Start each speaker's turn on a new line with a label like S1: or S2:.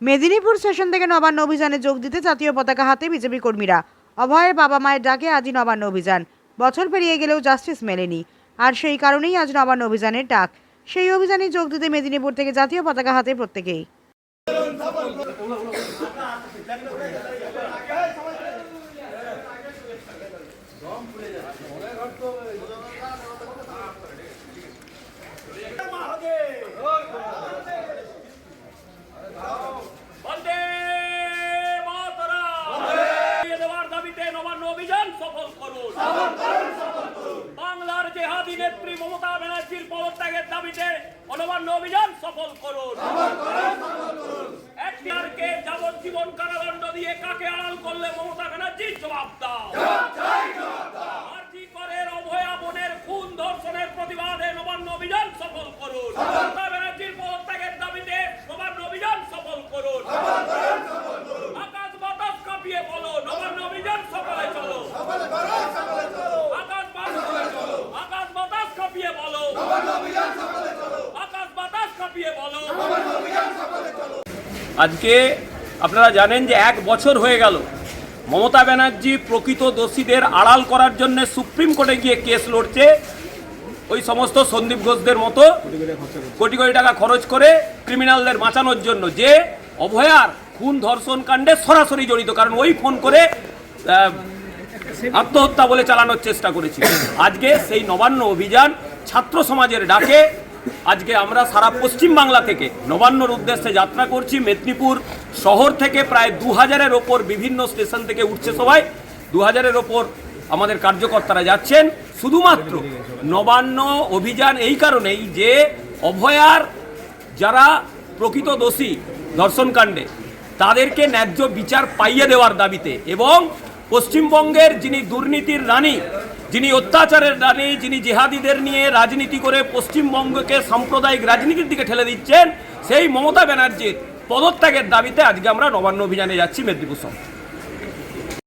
S1: Medinipur station থেকে নবান্ন অভিযানে যোগ দিতে জাতীয় পতাকা হাতে বিজেপি কর্মীরা। অভয়ের বাবা মায়ের ডাকে আজই নবান্ন অভিযান। বছর পেরিয়ে গেলেও জাস্টিস মেলেনি। আর সেই কারণেই আজ নবান্ন অভিযানের ডাক। সেই অভিযানে যোগ দিতে মেদিনীপুর থেকে জাতীয় পতাকা হাতে প্রত্যেকেই
S2: বন্দে মাতরম দিয়ে দেওয়ার দাবিতে নবান্ন অভিযান সফল করুন। বাংলার জেহাদি নেত্রী মমতা ব্যানার্জির পদত্যাগের দাবিতে অনবান্ন অভিযান সফল করুন। এখতিয়ারকে যাবজ্জীবন কারাদণ্ড দিয়ে কাকে আড়াল করলে মমতা ব্যানার্জির জবাব দাও। আরজি করের অভয়া বোনের খুন ধর্ষণের প্রতিবাদে নবান্ন অভিযান সফল করুন মমতা ব্যানার্জির পদত্যাগের দাবিতে নবান্ন অভিযান সফল করুন আকাশ বাতাস কাঁপিয়ে বলো নবান্ন অভিযান সকালে চলো আকাশ বাতাস আকাশ বাতাস কাঁপিয়ে বলো আকাশ বাতাস কাঁপিয়ে বলো আজকে আপনারা জানেন যে এক বছর হয়ে গেল। মমতা ব্যানার্জি প্রকৃত দোষীদের আড়াল করার জন্য সুপ্রিম কোর্টে গিয়ে কেস লড়ছে। ওই সমস্ত সন্দীপ ঘোষদের মতো কোটি কোটি টাকা খরচ করে ক্রিমিনালদের বাঁচানোর জন্য যে অভয়ার খুন ধর্ষণ কাণ্ডে সরাসরি জড়িত। কারণ ওই ফোন করে আত্মহত্যা বলে চালানোর চেষ্টা করেছি আজকে সেই নবান্ন অভিযান ছাত্র সমাজের ডাকে। আজকে আমরা সারা পশ্চিম বাংলা থেকে নবান্নর উদ্দেশ্যে যাত্রা করছি। মেদিনীপুর শহর থেকে প্রায় দু হাজারের ওপর বিভিন্ন স্টেশন থেকে উঠছে সবাই। দু হাজারের ওপর আমাদের কার্যকর্তারা যাচ্ছেন। শুধুমাত্র নবান্ন অভিযান এই কারণেই যে অভয়ার যারা প্রকৃত দোষী ধর্ষণকাণ্ডে তাদেরকে ন্যায্য বিচার পাইয়ে দেওয়ার দাবিতে এবং পশ্চিমবঙ্গের যিনি দুর্নীতির রানী যিনি অত্যাচারের রানী, যিনি জেহাদিদের নিয়ে রাজনীতি করে পশ্চিমবঙ্গকে সাম্প্রদায়িক রাজনীতির দিকে ঠেলে দিচ্ছেন, সেই মমতা ব্যানার্জির পদত্যাগের দাবিতে আজকে আমরা নবান্ন অভিযানে যাচ্ছি মেদিনীপুর